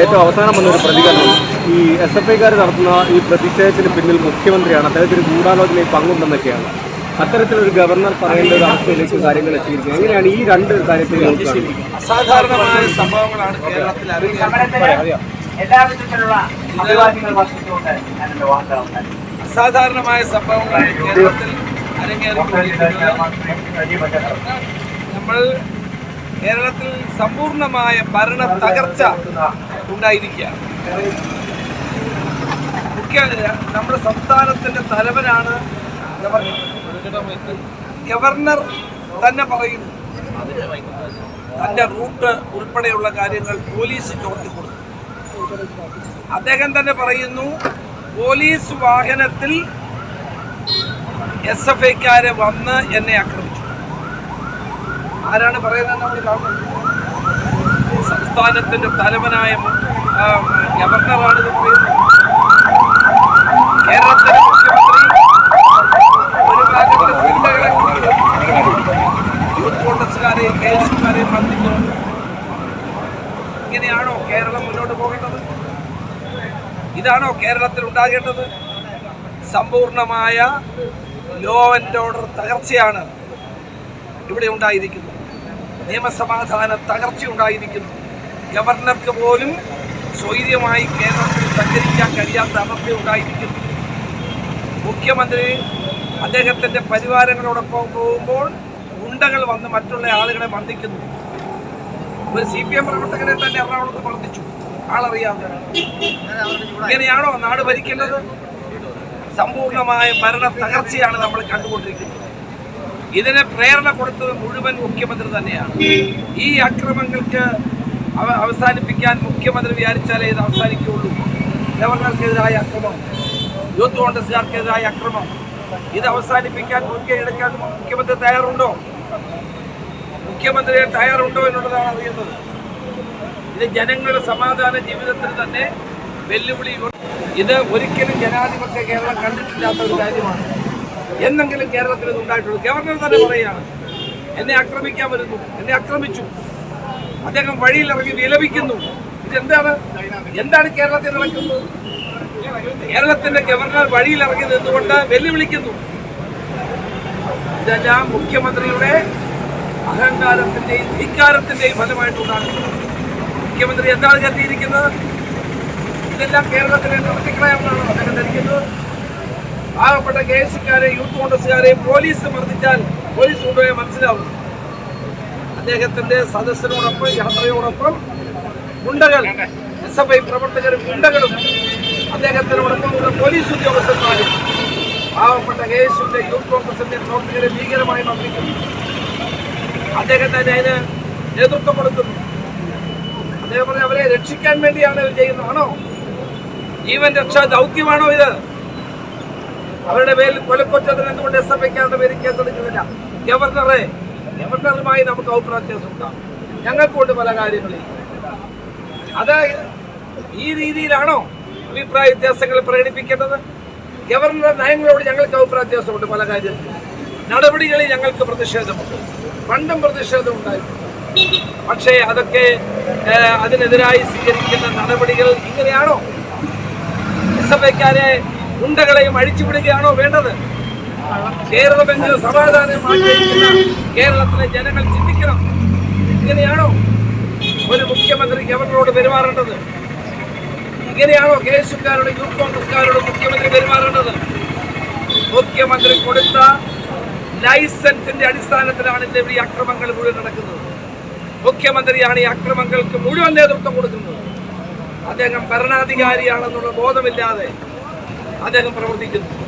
ഏറ്റവും അവസാനം വന്നൊരു പ്രതികരണം. ഈ എസ് എഫ് ഐക്കാർ നടത്തുന്ന ഈ പ്രതിഷേധത്തിന് പിന്നിൽ മുഖ്യമന്ത്രിയാണ്. അദ്ദേഹത്തിന് ഗൂഢാലോചനയിൽ പങ്കുണ്ടെന്നൊക്കെയാണ്. അത്തരത്തിലൊരു ഗവർണർ പറയേണ്ട ഒരു അവസ്ഥയിലേക്ക് കാര്യങ്ങൾ എത്തിയിരിക്കുന്നത് എങ്ങനെയാണ് ഈ രണ്ട് കാര്യത്തിൽ അസാധാരണമായ സംഭവങ്ങളാണ് കേരളത്തിൽ അറിയുന്നത്. എല്ലാ വിധത്തിലുള്ള അസാധാരണമായ സംഭവങ്ങളാണ് കേരളത്തിൽ അരങ്ങേറിക്കൊണ്ടിരിക്കുന്നത് നമ്മൾ കേരളത്തിൽ സമ്പൂർണമായ ഭരണ തകർച്ച ഉണ്ടായിരിക്കുകയാണ്. മുഖ്യ നമ്മുടെ സംസ്ഥാനത്തിന്റെ തലവനാണ് ഗവർണർ തന്നെ പറയുന്നു. തന്റെ റൂട്ട് ഉൾപ്പെടെയുള്ള കാര്യങ്ങൾ പോലീസ് ചോർത്തി കൊടുത്തു. അദ്ദേഹം തന്നെ പറയുന്നു പോലീസ് വാഹനത്തിൽ എസ് എഫ് ഐക്കാര് വന്ന് എന്നെ ആക്രമിച്ചു. ആരാണ് പറയുന്നത് നമ്മൾ കാണുന്നത് സംസ്ഥാനത്തിന്റെ തലവനായ ഗവർണറാണ് ഇത് പറയുന്നത്. കേരളത്തിലെ മുഖ്യമന്ത്രി ഒരു ഭാഗത്തെ ഗുണ്ടകളെ യൂത്ത് കോൺഗ്രസ്സുകാരെയും കെ എസ് യുക്കാരെയും ബന്ധിക്കുന്നു ഇങ്ങനെയാണോ കേരളം മുന്നോട്ട് പോകേണ്ടത്? ഇതാണോ കേരളത്തിൽ ഉണ്ടാകേണ്ടത്? സമ്പൂർണമായ ലോ ആൻഡ് ഓർഡർ തകർച്ചയാണ് ഇവിടെ ഉണ്ടായിരിക്കുന്നത്. നിയമസമാധാന തകർച്ച ഉണ്ടായിരിക്കുന്നു. ഗവർണർക്ക് പോലും സ്വൈര്യമായി കേരളത്തിൽ സഞ്ചരിക്കാൻ കഴിയാത്ത അവസ്ഥ ഉണ്ടായിരിക്കുന്നു. മുഖ്യമന്ത്രി അദ്ദേഹത്തിന്റെ പരിവാരങ്ങളോടൊപ്പം പോകുമ്പോൾ ഗുണ്ടകൾ വന്ന് മറ്റുള്ള ആളുകളെ മർദ്ദിക്കുന്നു. ഒരു സി പി എം പ്രവർത്തകനെ തന്നെ എറണാകുളത്ത് മർദ്ദിച്ചു. ആളറിയാതെ ഇങ്ങനെയാണോ നാട് ഭരിക്കേണ്ടത് സമ്പൂർണമായ ഭരണ തകർച്ചയാണ് നമ്മൾ കണ്ടുകൊണ്ടിരിക്കുന്നത്. ഇതിന് പ്രേരണ കൊടുത്തത് മുഴുവൻ മുഖ്യമന്ത്രി തന്നെയാണ്. ഈ അക്രമങ്ങൾക്ക് അവ അവസാനിപ്പിക്കാൻ മുഖ്യമന്ത്രി വിചാരിച്ചാലേ ഇത് അവസാനിക്കുകയുള്ളൂ. ഗവർണർക്കെതിരായ അക്രമം യൂത്ത് കോൺഗ്രസുകാർക്കെതിരായ അക്രമം ഇത് അവസാനിപ്പിക്കാൻ മുൻകൈ മുഖ്യമന്ത്രി തയ്യാറുണ്ടോ? മുഖ്യമന്ത്രി തയ്യാറുണ്ടോ എന്നുള്ളതാണ് അറിയുന്നത് ഇത് ജനങ്ങളുടെ സമാധാന ജീവിതത്തിന് തന്നെ വെല്ലുവിളി ഇത് ഒരിക്കലും ജനാധിപത്യ കേരളം കണ്ടിട്ടില്ലാത്ത ഒരു കാര്യമാണ്. എന്നെങ്കിലും കേരളത്തിൽ ഉണ്ടായിട്ടുള്ളൂ. ഗവർണർ തന്നെ പറയുകയാണ് എന്നെ ആക്രമിക്കാൻ വരുന്നു എന്നെ ആക്രമിച്ചു. അദ്ദേഹം വഴിയിൽ ഇറങ്ങി വിലപിക്കുന്നു. ഇതെന്താണ് എന്താണ്? കേരളത്തിൽ നടക്കുന്നത്? കേരളത്തിന്റെ ഗവർണർ വഴിയിൽ ഇറങ്ങി നിന്നുകൊണ്ട് വെല്ലുവിളിക്കുന്നു. ഇതെല്ലാം മുഖ്യമന്ത്രിയുടെ അഹങ്കാരത്തിന്റെയും ധിക്കാരത്തിന്റെയും ഫലമായിട്ടുണ്ടാകുന്നത് മുഖ്യമന്ത്രി എന്താണ് കരുതിയിരിക്കുന്നത്? ഇതെല്ലാം കേരളത്തിലെ നടത്തിക്കളയാമെന്നാണ് അദ്ദേഹം ധരിക്കുന്നത്? പാവപ്പെട്ട കെ എസ് സിക്കാരെ യൂത്ത് കോൺഗ്രസ്സുകാരെ പോലീസ് മർദ്ദിച്ചാൽ പോലീസ് കൊണ്ടുപോയാൽ മനസ്സിലാവും. അദ്ദേഹത്തിന്റെ സദസ്സിനോടൊപ്പം യാത്രയോടൊപ്പം ഗുണ്ടകൾ എസ് എഫ് ഐ പ്രവർത്തകരും ഗുണ്ടകളും അദ്ദേഹത്തിനോടൊപ്പം ഉള്ള പോലീസ് ഉദ്യോഗസ്ഥന്മാരും പാവപ്പെട്ട കെ എസ് യുടെ യൂത്ത് കോൺഗ്രസിന്റെ പ്രവർത്തകരെ ഭീകരമായി മർദ്ദിക്കുന്നു. അദ്ദേഹം തന്നെ അതിന് നേതൃത്വം കൊടുക്കുന്നു. അദ്ദേഹം പറഞ്ഞ അവരെ രക്ഷിക്കാൻ വേണ്ടിയാണ് ഇവർ ചെയ്യുന്നതാണോ ജീവൻ രക്ഷാ ദൗത്യമാണോ ഇത്? അവരുടെ പേരിൽ കൊലക്കൊറ്റത്തിന് എന്തുകൊണ്ട് എസ് എഫ് ഐക്കാരുടെ പേരിൽ കേസെടുക്കുന്നില്ല ഗവർണറെ ഗവർണറുമായി നമുക്ക് അഭിപ്രായ ഉണ്ടാകും ഞങ്ങൾക്കുണ്ട് പല കാര്യങ്ങളിൽ. അത് ഈ രീതിയിലാണോ അഭിപ്രായ വ്യത്യാസങ്ങൾ പ്രകടിപ്പിക്കേണ്ടത്? ഗവർണറുടെ നയങ്ങളോട് ഞങ്ങൾക്ക് അഭിപ്രായ വ്യത്യാസമുണ്ട് പല കാര്യത്തിൽ നടപടികളിൽ ഞങ്ങൾക്ക് പ്രതിഷേധമുണ്ട്. പണ്ടും പ്രതിഷേധം ഉണ്ടായിട്ടുണ്ട്. പക്ഷേ അതൊക്കെ അതിനെതിരായി സ്വീകരിക്കുന്ന നടപടികൾ ഇങ്ങനെയാണോ? എസ് എഫ് ഐക്കാരെ ഗുണ്ടകളെയും അഴിച്ചുവിടുകയാണോ വേണ്ടത്? കേരളമെങ്കിൽ സമാധാനം കേരളത്തിലെ ജനങ്ങൾ ചിന്തിക്കണം. ഇങ്ങനെയാണോ ഒരു മുഖ്യമന്ത്രി ഗവർണറോട് പെരുമാറേണ്ടത്? ഇങ്ങനെയാണോ കെ യൂത്ത് കോൺഗ്രസ്കാരോട് മുഖ്യമന്ത്രി പെരുമാറേണ്ടത്? മുഖ്യമന്ത്രി കൊടുത്ത ലൈസൻസിന്റെ അടിസ്ഥാനത്തിലാണ് ഇന്ന് ഈ അക്രമങ്ങൾ മുഴുവൻ നടക്കുന്നത്. മുഖ്യമന്ത്രിയാണ് ഈ അക്രമങ്ങൾക്ക് മുഴുവൻ നേതൃത്വം കൊടുക്കുന്നത്. അദ്ദേഹം ഭരണാധികാരിയാണെന്നുള്ള ബോധമില്ലാതെ അദ്ദേഹം പ്രവർത്തിക്കുന്നു.